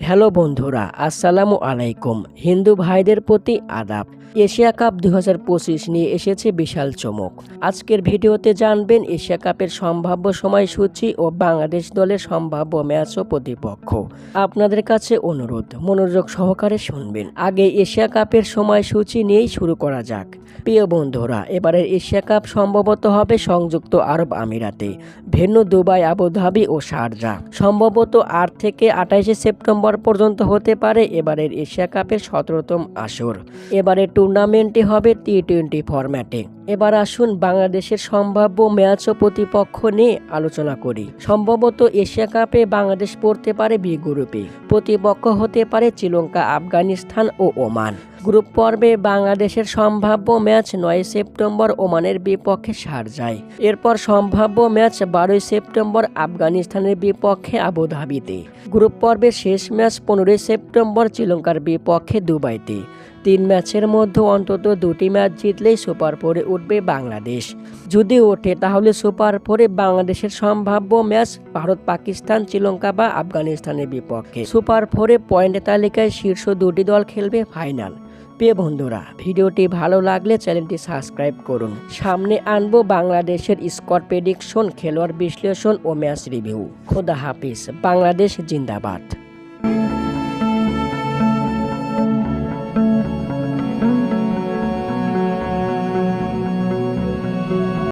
Hello বন্ধুরা আসসালামু আলাইকুম। হিন্দু ভাইদের প্রতি আদাব। এশিয়া কাপ দু হাজার পঁচিশ নিয়ে এসেছে বিশাল চমক। আজকের ভিডিওতে জানবেন এশিয়া কাপের সম্ভাব্য সময়সূচি ও বাংলাদেশ দলের সম্ভাব্য ম্যাচ ও প্রতিপক্ষ। আপনাদের কাছে অনুরোধ, মনোযোগ সহকারে শুনবেন। আগে এশিয়া কাপের সময়সূচি নিয়েই শুরু করা যাক। প্রিয় বন্ধুরা, এবারের এশিয়া কাপ সম্ভবত হবে সংযুক্ত আরব আমিরাতে, ভেন্যু দুবাই, আবুধাবি ও শারজা। সম্ভবত আট থেকে আঠাইশে সেপ্টেম্বর পর্যন্ত হতে পারে এবারের এশিয়া কাপের সতেরোতম আসর। এবারের টুর্নামেন্টটি হবে টি টোয়েন্টি ফরম্যাটে। এবার আসুন বাংলাদেশের সম্ভাব্য ম্যাচ ও প্রতিপক্ষ নিয়ে আলোচনা করি। সম্ভবত এশিয়া কাপে বাংলাদেশ পড়তে পারে বি গ্রুপে। প্রতিপক্ষ হতে পারে শ্রীলঙ্কা, আফগানিস্তান ও ওমান। গ্রুপ পর্বে বাংলাদেশের সম্ভাব্য ম্যাচ নয় সেপ্টেম্বর, ওমানের বিপক্ষে শারজায় এরপর সম্ভাব্য ম্যাচ বারোই সেপ্টেম্বর, আফগানিস্তানের বিপক্ষে আবুধাবিতে। গ্রুপ পর্বের শেষ ম্যাচ পনেরোই সেপ্টেম্বর, শ্রীলঙ্কার বিপক্ষে দুবাইতে। তিন ম্যাচের মধ্যে অন্তত দুটি ম্যাচ জিতলেই সুপার ফোরে উঠবে বাংলাদেশ। যদি ওঠে, তাহলে সুপার ফোরে বাংলাদেশের সম্ভাব্য ম্যাচ ভারত, পাকিস্তান, শ্রীলঙ্কা বা আফগানিস্তানের বিপক্ষে। সুপার ফোরে পয়েন্ট তালিকায় শীর্ষ দুটি দল খেলবে ফাইনাল। প্রিয় বন্ধুরা, ভিডিওটি ভালো লাগলে চ্যানেলটি সাবস্ক্রাইব করুন। সামনে আনব বাংলাদেশের স্কট প্রেডিকশন, খেলোয়াড় বিশ্লেষণ ও ম্যাচ রিভিউ। খোদা হাফিজ, বাংলাদেশ জিন্দাবাদ।